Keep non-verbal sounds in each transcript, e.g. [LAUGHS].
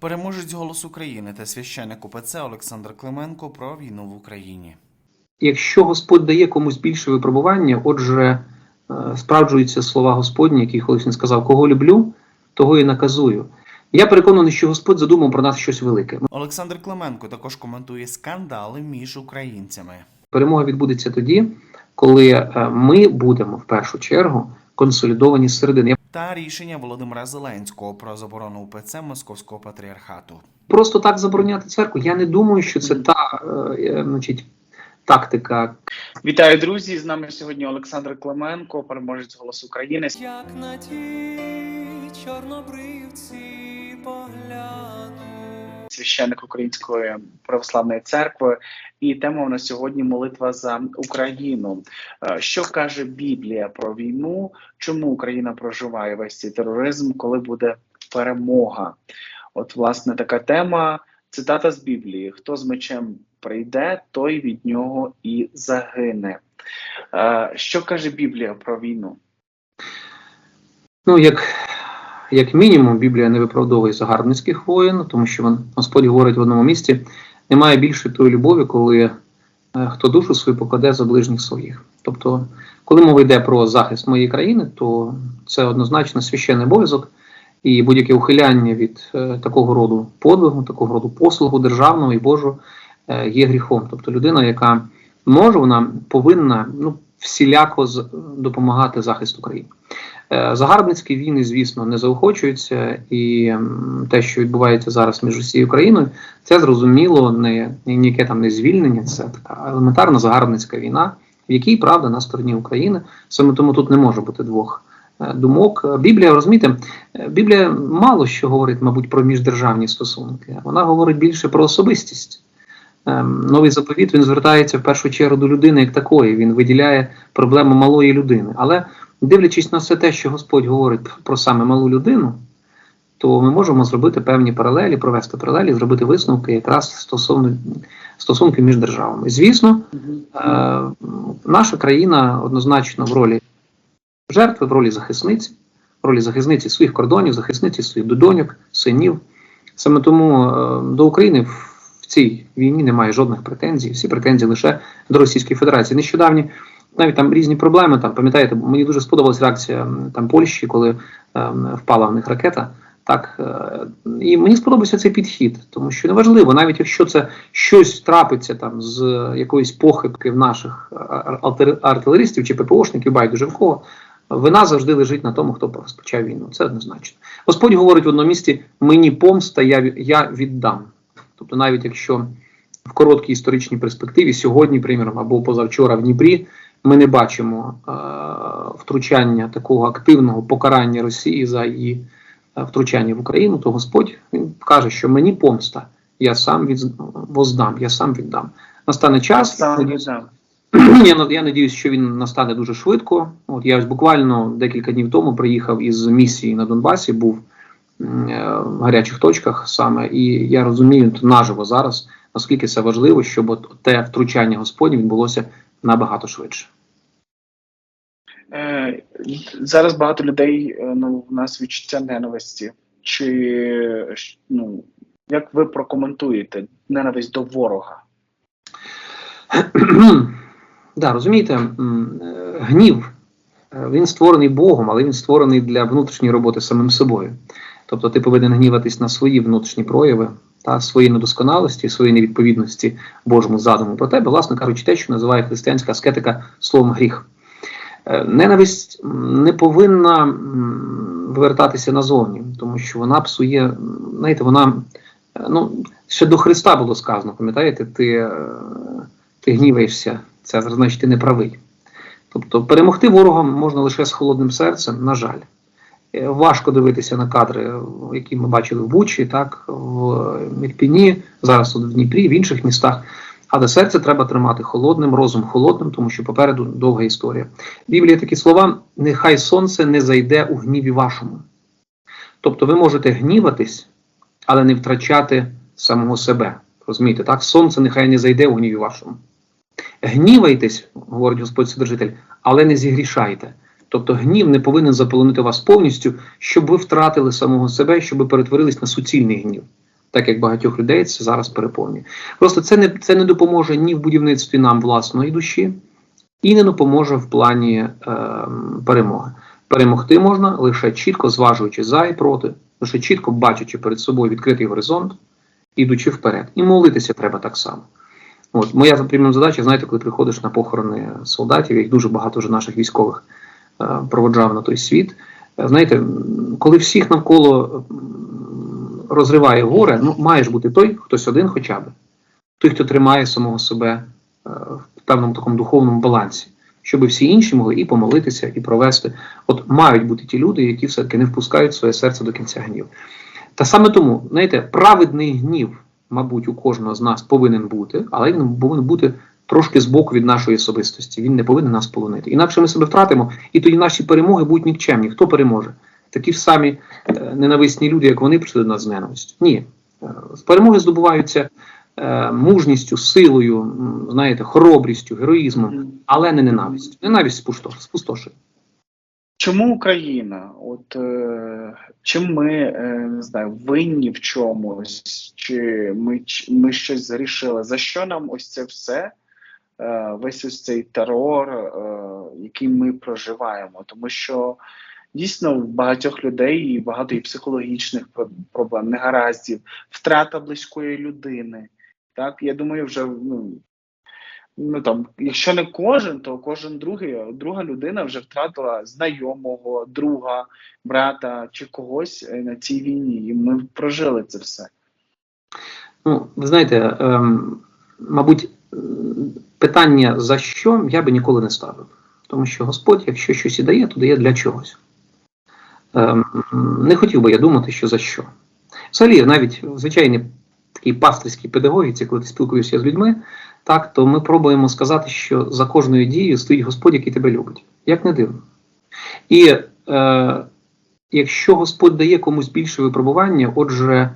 Переможець голос України та священник УПЦ Олександр Клименко про війну в Україні. Якщо Господь дає комусь більше випробування, отже, е, справджуються слова Господні, які колись він сказав: кого люблю, того і наказую. Я переконаний, що Господь задумав про нас щось велике. Олександр Клименко також коментує скандали між українцями. Перемога відбудеться тоді, коли е, ми будемо в першу чергу консолідовані зсередини. Та рішення Володимира Зеленського про заборону УПЦ Московського патріархату. просто так забороняти церкву. Я не думаю, що це та е, е, значить, тактика Вітаю, друзі! З нами сьогодні Олександр Клименко, переможець голос України. Як на ті чорнобривці погляну. Священник Української православної церкви. І тема у нас сьогодні молитва за Україну. Е, Що каже Біблія про війну? Чому Україна проживає весь цей тероризм? Коли буде перемога? От, власне, така тема. Цитата з Біблії: Хто з мечем прийде, той від нього і загине. Е, Що каже Біблія про війну? Ну, як, як мінімум, Біблія не виправдовує загарбницьких воїн, тому що Господь говорить в одному місці: немає більше тої любові, коли е, хто душу свою покладе за ближніх своїх. Тобто, коли мова йде про захист моєї країни, то це однозначно священний обов'язок, і будь-яке ухиляння від е, такого роду подвигу, такого роду послугу державного і Божого е, є гріхом. Тобто людина, яка може, вона повинна ну, всіляко з- допомагати захисту країни. Е, Загарбницькі війни, звісно, не заохочуються, і те, що відбувається зараз між Росією і Україною, це зрозуміло не ніяке там не звільнення, це така елементарна загарбницька війна, в якій правда на стороні України. Саме тому тут не може бути двох е, думок. Біблія, розумієте, е, Біблія мало що говорить, мабуть, про міждержавні стосунки. Вона говорить більше про особистість. Ем, Новий заповіт він звертається в першу чергу до людини як такої. Він виділяє проблему малої людини. Але дивлячись на все те, що Господь говорить про саме малу людину, то ми можемо зробити певні паралелі, провести паралелі, зробити висновки якраз стосовно стосунки між державами. Звісно, е, наша країна однозначно в ролі жертви, в ролі захисниці, в ролі захисниці своїх кордонів, захисниці своїх доньок, синів. Саме тому е, до України в цій війні немає жодних претензій. Всі претензії лише до Російської Федерації. Нещодавні навіть там різні проблеми. Там пам'ятаєте, мені дуже сподобалась реакція там Польщі, коли ем, впала в них ракета. Так е, і мені сподобався цей підхід, тому що неважливо, навіть якщо це щось трапиться там з якоїсь похибки в наших ар- артилеристів чи ППОшників, байдуже в кого, вина завжди лежить на тому, хто розпочав війну. Це однозначно. Господь говорить в одному місці: мені помста, я, я віддам. Тобто, навіть якщо в короткій історичній перспективі, сьогодні, приміром, або позавчора в Дніпрі, ми не бачимо е, втручання такого активного покарання Росії за її е, втручання в Україну, то Господь він каже, що мені помста, я сам від, воздам, я сам віддам. Настане час, надіюсь, [CLEARS THROAT] я, над- я надіюсь, що він настане дуже швидко. От я ось буквально декілька днів тому приїхав із місії на Донбасі, був е, в гарячих точках саме, і я розумію наживо зараз, наскільки це важливо, щоб от те втручання Господнє відбулося набагато швидше. Е, зараз багато людей е, ну, у нас відчуття ненависті. Чи ну, як ви прокоментуєте ненависть до ворога? да, розумієте, е, гнів е, він створений Богом, але він створений для внутрішньої роботи самим собою. Тобто ти повинен гніватись на свої внутрішні прояви та свої недосконалості, свої невідповідності Божому задуму про тебе, власне кажучи, те, що називає християнська аскетика словом гріх. Е, Ненависть не повинна вивертатися назовні, тому що вона псує, знаєте, вона е, ну, ще до Христа було сказано, пам'ятаєте, ти, е, ти гніваєшся, це значить ти не правий. Тобто перемогти ворога можна лише з холодним серцем, на жаль. Важко дивитися на кадри, які ми бачили в Бучі, так, в Ірпіні, зараз в Дніпрі, в інших містах. Але серце треба тримати холодним, розум холодним, тому що попереду довга історія. В Біблії такі слова: нехай сонце не зайде у гніві вашому. Тобто ви можете гніватись, але не втрачати самого себе. Розумієте, так? Сонце нехай не зайде у гніві вашому. Гнівайтесь, говорить Господь Вседержитель, але не зігрішайте. Тобто гнів не повинен заполонити вас повністю, щоб ви втратили самого себе, щоб ви перетворились на суцільний гнів. так як багатьох людей це зараз переповнює. Просто це не, це не допоможе ні в будівництві нам власної душі, і не допоможе в плані е, перемоги. Перемогти можна лише чітко зважуючи за і проти, лише чітко бачачи перед собою відкритий горизонт, ідучи вперед. І молитися треба так само. От моя наприклад, задача, знаєте, коли приходиш на похорони солдатів, їх дуже багато вже наших військових проводжав на той світ. Е, Знаєте, коли всіх навколо розриває горе, ну маєш бути той, хтось один хоча б, той, хто тримає самого себе е, в певному такому духовному балансі, щоб всі інші могли і помолитися, і провести. От мають бути ті люди, які все-таки не впускають своє серце до кінця гнів. Та саме тому, знаєте, праведний гнів, мабуть, у кожного з нас повинен бути, але він повинен бути трошки збоку від нашої особистості. Він не повинен нас полонити. Інакше ми себе втратимо, і тоді наші перемоги будуть нікчемні. Хто переможе? Такі ж самі е, ненависні люди, як вони прийшли до нас з ненавистю. Ні. Е, Перемоги здобуваються е, мужністю, силою, знаєте, хоробрістю, героїзмом, але не ненавистю. Ненависть спустошує. Чому Україна? От е, чим ми е, не знаю, винні в чомусь, чи ми, ми щось зарішили? За що нам ось це все? Е, весь ось цей терор, е, який ми проживаємо, тому що дійсно в багатьох людей і багато і психологічних проблем, негараздів, втрата близької людини. Так, я думаю, вже ну, ну там, якщо не кожен, то кожен другий, друга людина вже втратила знайомого, друга, брата чи когось е, на цій війні, і ми прожили це все. Ну, ви знаєте, ем, мабуть, питання за що я би ніколи не ставив. Тому що Господь, якщо щось і дає, то дає для чогось. Ем, не хотів би я думати, що за що. Взагалі, навіть в звичайній такій пастирській педагогіці, коли ти спілкуєшся з людьми, так, то ми пробуємо сказати, що за кожною дією стоїть Господь, який тебе любить. Як не дивно. І е, якщо Господь дає комусь більше випробування, отже,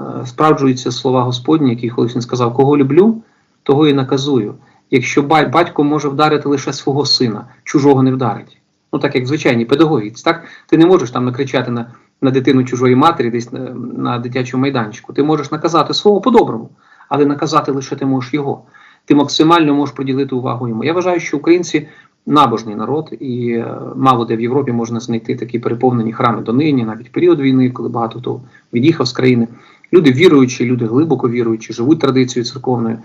е, справджуються слова Господні, які колись він сказав: кого люблю, того і наказую. Якщо ба- батько може вдарити лише свого сина, чужого не вдарить. Ну так як в звичайній педагогіці, так ти не можеш там накричати на, на дитину чужої матері десь на, на дитячому майданчику. Ти можеш наказати свого по-доброму, але наказати лише ти можеш його. Ти максимально можеш приділити увагу йому. Я вважаю, що українці набожний народ, і е, мало де в Європі можна знайти такі переповнені храми донині, навіть період війни, коли багато хто від'їхав з країни. Люди віруючі, люди глибоко віруючі, живуть традицією церковною.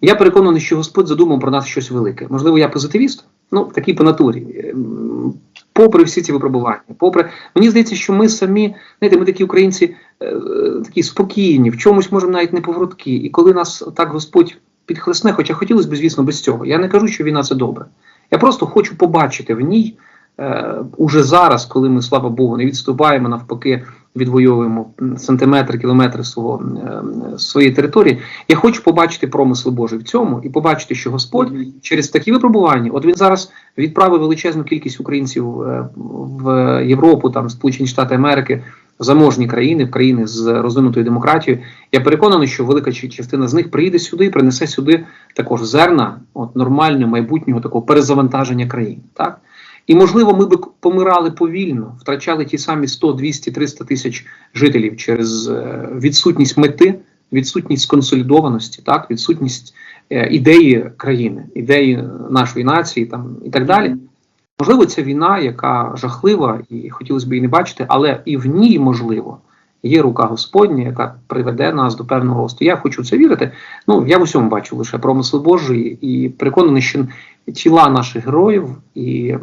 Я переконаний, що Господь задумав про нас щось велике. Можливо, я позитивіст, ну такий по натурі. Ем, Попри всі ці випробування, попри мені здається, що ми самі, знаєте, ми такі українці е, такі спокійні, в чомусь можемо навіть не поворотки. І коли нас так Господь підхлесне, хоча хотілося б, звісно, без цього. Я не кажу, що війна це добре. Я просто хочу побачити в ній е, уже зараз, коли ми, слава Богу, не відступаємо, навпаки, відвоюємо м, сантиметри, кілометри свого, е, своєї території. Я хочу побачити промисел Божий в цьому і побачити, що Господь через такі випробування, от він зараз відправив величезну кількість українців е, в Європу, там Сполучені Штати Америки, заможні країни, в країни з розвинутою демократією. Я переконаний, що велика частина з них приїде сюди і принесе сюди також зерна от нормального майбутнього такого перезавантаження країн. Так і можливо, ми би помирали повільно, втрачали ті самі 100, 200, 300 тисяч жителів через е, відсутність мети, відсутність консолідованості, так, відсутність е, ідеї країни, ідеї нашої нації, там і так далі. Можливо, це війна, яка жахлива, і хотілося б її не бачити, але і в ній, можливо, є рука Господня, яка приведе нас до певного росту. Я хочу це вірити. Ну, я в усьому бачу лише промисли Божий і переконаний, що тіла наших героїв і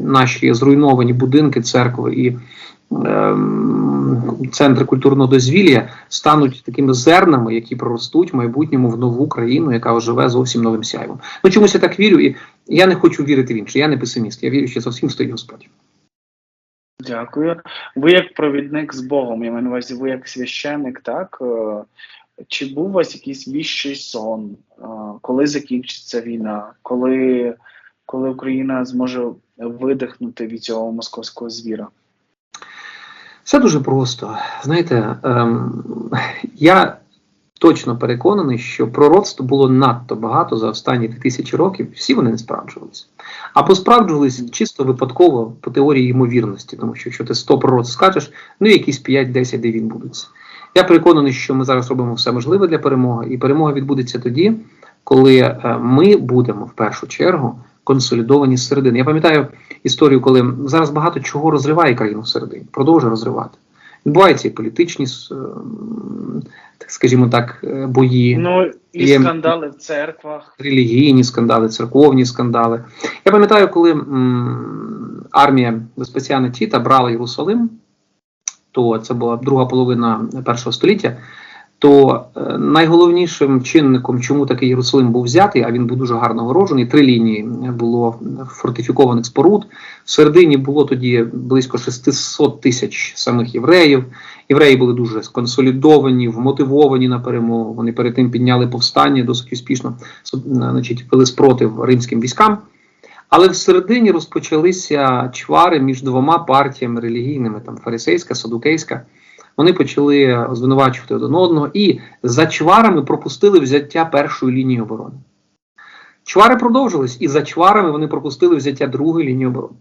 наші зруйновані будинки, церкви і ем, центри культурного дозвілля стануть такими зернами, які проростуть в майбутньому в нову країну, яка оживе зовсім новим сяйвом. Ну чомусь я так вірю, і я не хочу вірити в інше. Я не песиміст. Я вірю, що за всім стоїть Господь. Дякую. Ви як провідник з Богом, я маю на увазі, ви як священник, так? Чи був у вас якийсь віщий сон? Коли закінчиться війна? Коли, коли Україна зможе видихнути від цього московського звіра? Все дуже просто. Знаєте, ем, я точно переконаний, що пророцтв було надто багато за останні тисячі років, всі вони не справджувалися. Або справджувалися чисто випадково по теорії ймовірності, тому що якщо ти 100 пророцтв скажеш, ну якісь 5-10 де він будуть. Я переконаний, що ми зараз робимо все можливе для перемоги, і перемога відбудеться тоді, коли е, ми будемо в першу чергу консолідовані зсередини. Я пам'ятаю історію, коли зараз багато чого розриває країну всередині, продовжує розривати. Відбуваються і політичні, так скажімо так, е, бої Ну і Є- скандали в церквах. релігійні скандали, церковні скандали. Я пам'ятаю, коли м, армія Веспасіана Тіта брала Єрусалим, то це була друга половина першого століття. То е, найголовнішим чинником, чому такий Єрусалим був взятий, а він був дуже гарно огорожений, три лінії було фортифікованих споруд. В середині було тоді близько 600 тисяч самих євреїв. Євреї були дуже сконсолідовані, вмотивовані на перемогу. Вони перед тим підняли повстання досить успішно, значить, вели спротив римським військам. Але всередині розпочалися чвари між двома партіями релігійними, там фарисейська, садукейська. Вони почали звинувачувати один одного і за чварами пропустили взяття першої лінії оборони. Чвари продовжились, і за чварами вони пропустили взяття другої лінії оборони.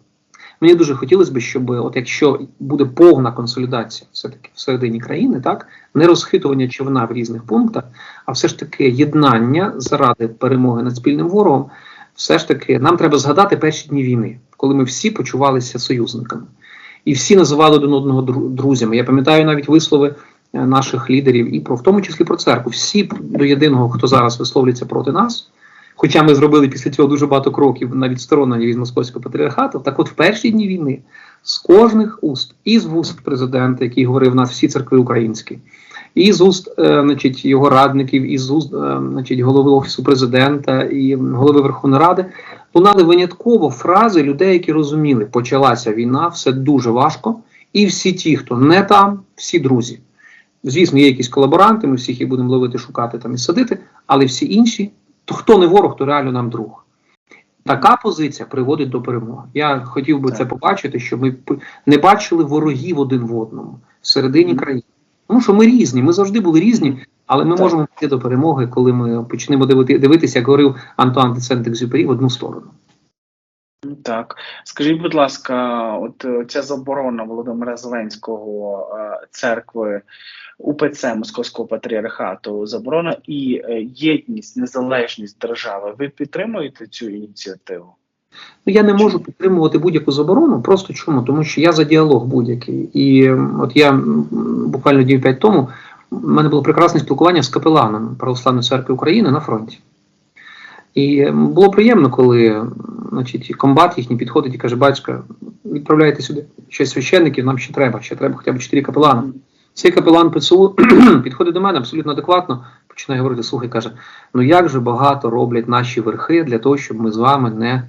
Мені дуже хотілося б, щоб от якщо буде повна консолідація все-таки всередині країни, так не розхитування човна в різних пунктах, а все ж таки єднання заради перемоги над спільним ворогом, все ж таки нам треба згадати перші дні війни, коли ми всі почувалися союзниками. І всі називали один одного дру- друзями. Я пам'ятаю навіть вислови е, наших лідерів, і про в тому числі про церкву. Всі до єдиного, хто зараз висловлюється проти нас. Хоча ми зробили після цього дуже багато кроків на відсторонення від московського патріархату, так от в перші дні війни з кожних уст, і з вуст президента, який говорив у нас всі церкви українські, і з уст е, значить, його радників, і з уст е, значить, голови офісу президента і голови Верховної Ради, лунали винятково фрази людей, які розуміли, почалася війна, все дуже важко, і всі ті, хто не там, всі друзі. Звісно, є якісь колаборанти, ми всіх їх будемо ловити, шукати там і садити, але всі інші, то хто не ворог, то реально нам друг. Така позиція приводить до перемоги. Я хотів би це побачити, щоб ми не бачили ворогів один в одному всередині країни. Тому що ми різні, ми завжди були різні, але ми Так. можемо прийти до перемоги, коли ми почнемо дивити, дивитися, як говорив Антуан де Сент-Екзюпері, в одну сторону. Так, скажіть, будь ласка, от е, ця заборона Володимира Зеленського е, церкви УПЦ Московського патріархату, заборона і е, єдність, незалежність держави. Ви підтримуєте цю ініціативу? Ну, я не можу підтримувати будь-яку заборону. Просто чому? Тому що я за діалог будь-який. І от я буквально днів п'ять тому в мене було прекрасне спілкування з капеланом Православної церкви України на фронті. І було приємно, коли значить, комбат їхній підходить і каже: батько, відправляйте сюди ще священників, нам ще треба, ще треба хоча б чотири капелана. Цей капелан ПЦУ [CLEARS THROAT] підходить до мене абсолютно адекватно, починає говорити, слухай, каже, ну як же багато роблять наші верхи для того, щоб ми з вами не,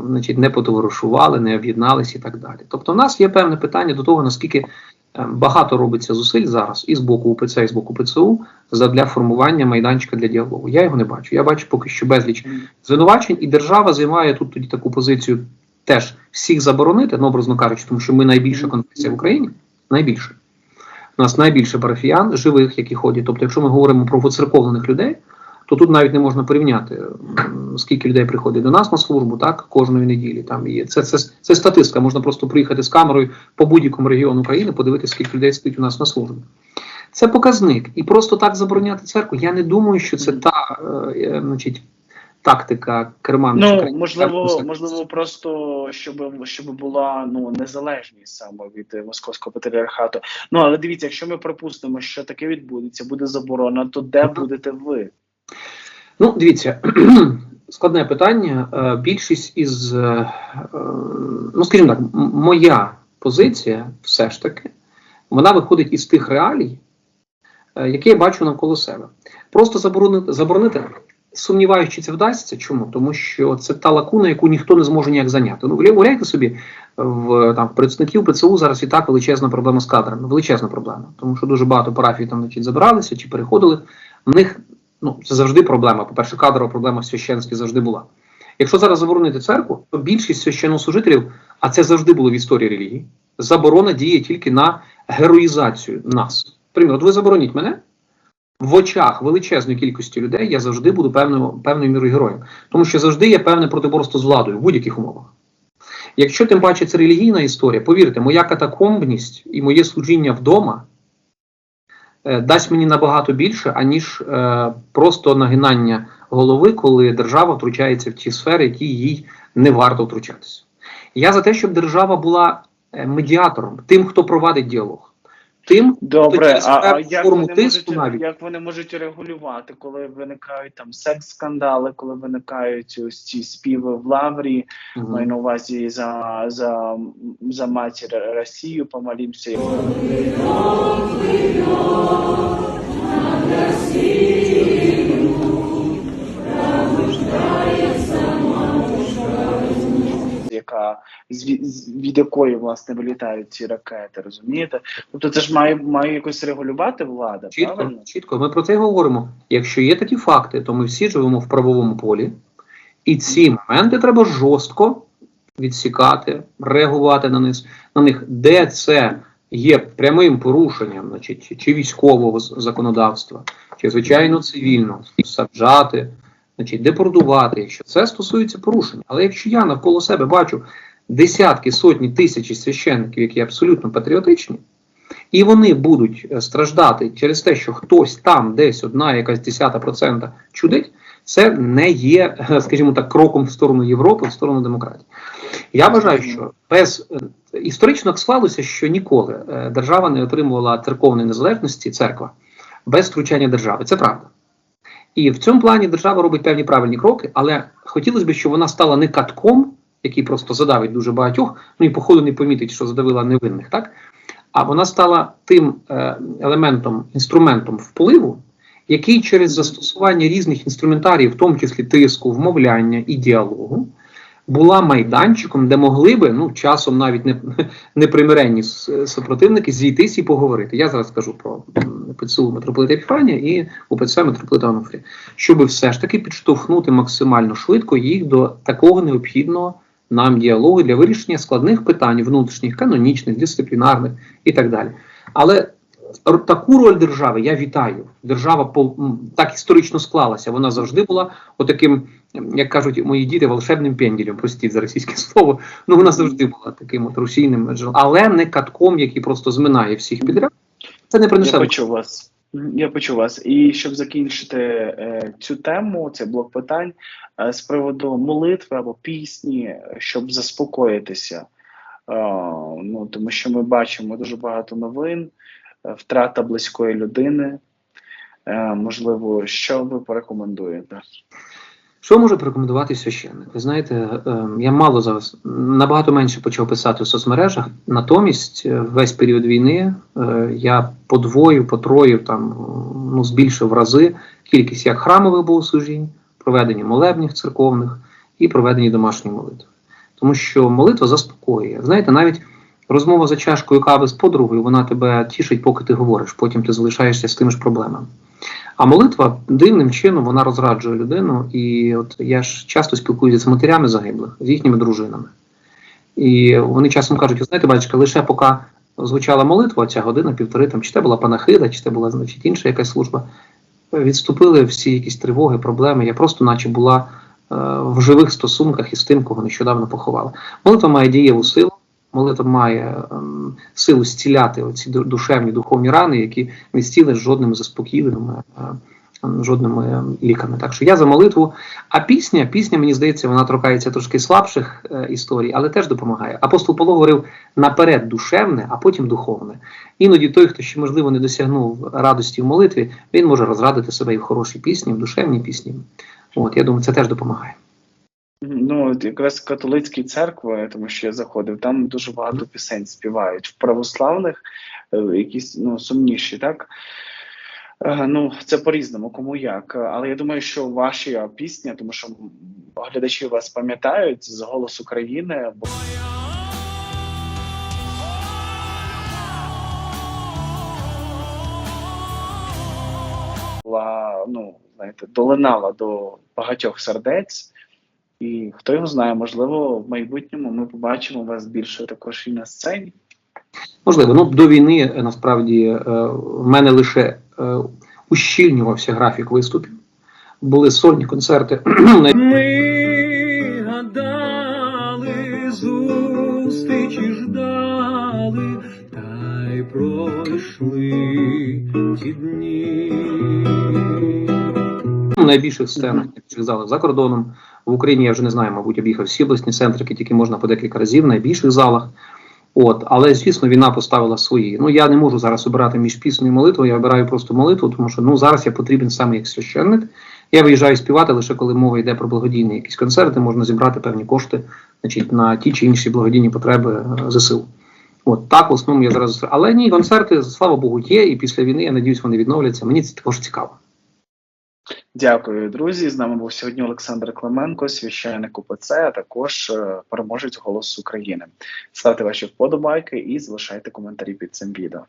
значить, не потоваришували, не об'єдналися і так далі. Тобто, в нас є певне питання до того, наскільки е, багато робиться зусиль зараз і з боку УПЦ, і з боку ПЦУ для формування майданчика для діалогу. Я його не бачу. Я бачу поки що безліч звинувачень, і держава займає тут тоді таку позицію теж всіх заборонити, ну, образно кажучи, тому що ми найбільша конфесія в Україні, найбільша. У нас найбільше парафіян живих, які ходять. Тобто, якщо ми говоримо про воцерковлених людей, то тут навіть не можна порівняти, скільки людей приходить до нас на службу, так, кожної неділі. Там є. Це, це, це статистика. Можна просто приїхати з камерою по будь-якому регіону України, подивитися, скільки людей стоїть у нас на службі. Це показник. І просто так забороняти церкву. Я не думаю, що це та е, е, значить, тактика керманича. Ну можливо, можливо, просто щоб щоб була ну незалежність саме від московського патріархату. Ну але дивіться, якщо ми припустимо, що таке відбудеться, буде заборона, то де будете ви? Ну, дивіться, [CLEARS THROAT] складне питання. Е, Більшість із, е, е, ну скажімо так, моя позиція все ж таки, вона виходить із тих реалій, які я бачу навколо себе. Просто заборонити, заборонити сумніваюся, це вдасться. Чому? Тому що це та лакуна, яку ніхто не зможе ніяк зайняти. Ну, уявляєте собі, в там представників ПЦУ зараз і так величезна проблема з кадрами. Величезна проблема, тому що дуже багато парафій там значить, забиралися чи переходили. В них ну це завжди проблема. По-перше, кадрова проблема в завжди була. Якщо зараз заборонити церкву, то більшість священнослужителів, а це завжди було в історії релігії, заборона діє тільки на героїзацію нас. Примір, ви забороніть мене. В очах величезної кількості людей я завжди буду певною, певною мірою героєм. Тому що завжди є певне протиборство з владою в будь-яких умовах. Якщо тим паче це релігійна історія, повірте, моя катакомбність і моє служіння вдома дасть мені набагато більше, аніж е, просто нагинання голови, коли держава втручається в ті сфери, які їй не варто втручатися. Я за те, щоб держава була е, медіатором, тим, хто провадить діалог. Тим, Добре, а, а як, форму вони тиску можуть, навіть. як вони можуть регулювати, коли виникають там секс-скандали, коли виникають ось ці співи в лаврі, маю на увазі за, за, за матір Росію, помолімся. Яка від якої власне вилітають ці ракети, розумієте? Тобто це ж має, має якось регулювати влада, Чітко, правильно? чітко. Ми про це й говоримо. Якщо є такі факти, то ми всі живемо в правовому полі, і ці моменти треба жорстко відсікати, реагувати на них, на них, де це є прямим порушенням, значить, чи- військового законодавства, чи звичайно цивільного, саджати, значить, депортувати, якщо це стосується порушень. Але якщо я навколо себе бачу десятки, сотні тисячі священників, які абсолютно патріотичні, і вони будуть е, страждати через те, що хтось там, десь одна якась десята процента чудить, це не є, е, скажімо так, кроком в сторону Європи, в сторону демократії. Я вважаю, що без е, історично склалося, що ніколи держава не отримувала церковної незалежності, церква, без втручання держави. Це правда. І в цьому плані держава робить певні правильні кроки, але хотілося б, щоб вона стала не катком, який просто задавить дуже багатьох, ну і походу не помітить, що задавила невинних, так? А вона стала тим е, елементом, інструментом впливу, який через застосування різних інструментаріїв, в тому числі тиску, вмовляння і діалогу, була майданчиком, де могли би, ну, часом навіть не, [LAUGHS] непримиренні супротивники зійтись і поговорити. Я зараз скажу про ПЦУ митрополита Епіфанія і УПЦ митрополита Онуфрія, щоб все ж таки підштовхнути максимально швидко їх до такого необхідного нам діалогу для вирішення складних питань внутрішніх, канонічних, дисциплінарних і так далі. Але таку роль держави я вітаю. Держава так історично склалася. Вона завжди була отаким, як кажуть мої діти, волшебним пенділем, простіть за російське слово. Ну вона завжди була таким от рушійним, але не катком, який просто зминає всіх підряд. Це не Я почув вас. Я почув вас. І щоб закінчити е, цю тему, цей блок питань е, з приводу молитви або пісні, щоб заспокоїтися. Е, ну, тому що ми бачимо дуже багато новин, е, втрата близької людини. Е, можливо, що ви порекомендуєте? Що може порекомендувати священник? Ви знаєте, е, я мало зараз набагато менше почав писати в соцмережах. Натомість, е, весь період війни е, я подвоїв, потроїв, там ну збільшив в рази кількість як храмових богослужінь, проведення молебнів церковних і проведення домашньої молитви. Тому що молитва заспокоює. Знаєте, навіть розмова за чашкою кави з подругою, вона тебе тішить, поки ти говориш, потім ти залишаєшся з тими ж проблемами. А молитва дивним чином вона розраджує людину. І от я ж часто спілкуюся з матерями загиблих, з їхніми дружинами. І вони часом кажуть: «Ви знаєте, батька, лише поки звучала молитва, ця година, півтори, там, чи це була панахида, чи це була значить, інша якась служба, відступили всі якісь тривоги, проблеми. Я просто, наче була е, в живих стосунках із тим, кого нещодавно поховали. Молитва має дієву силу. Молитва має ем, силу зціляти оці душевні духовні рани, які не зцілиш жодними заспокійливими, ем, жодними ем, ліками. Так що я за молитву. А пісня, пісня, мені здається, вона торкається трошки слабших е, історій, але теж допомагає. Апостол Павло говорив наперед душевне, а потім духовне. Іноді той, хто ще можливо не досягнув радості в молитві, він може розрадити себе і в хорошій пісні, в душевній пісні. От я думаю, це теж допомагає. Ну, от якраз католицькі церкви, тому що я заходив, там дуже багато пісень співають. В православних е, якісь ну, сумніші, так? Е, Ну, це по-різному, кому як. Але я думаю, що ваша пісня, тому що глядачі вас пам'ятають з голос України, бо ну, знаєте, долинала до багатьох сердець. І хто його знає, можливо, в майбутньому ми побачимо вас більше також і на сцені. Можливо, ну до війни е, насправді е, в мене лише е, ущільнювався графік виступів. Були сольні концерти. [CLEARS THROAT] Ми гадали, зустрічі ждали, та й пройшли. ті дні. Ну, найбільших сценах, найбільших залах за кордоном. В Україні я вже не знаю, мабуть, об'їхав всі обласні центри, які тільки можна по декілька разів в найбільших залах. От, але звісно, війна поставила свої. Ну я не можу зараз обирати між піснею і молитвою, я обираю просто молитву, тому що ну зараз я потрібен саме як священник. Я виїжджаю співати лише коли мова йде про благодійні якісь концерти, можна зібрати певні кошти, значить, на ті чи інші благодійні потреби е, ЗСУ. От так в основному я зараз. Але ні, концерти, слава Богу, є, і після війни я надіюсь, вони відновляться. Мені це також цікаво. Дякую, друзі. З нами був сьогодні Олександр Клименко, священник УПЦ, а також е, переможець «Голос України. Ставте ваші вподобайки і залишайте коментарі під цим відео.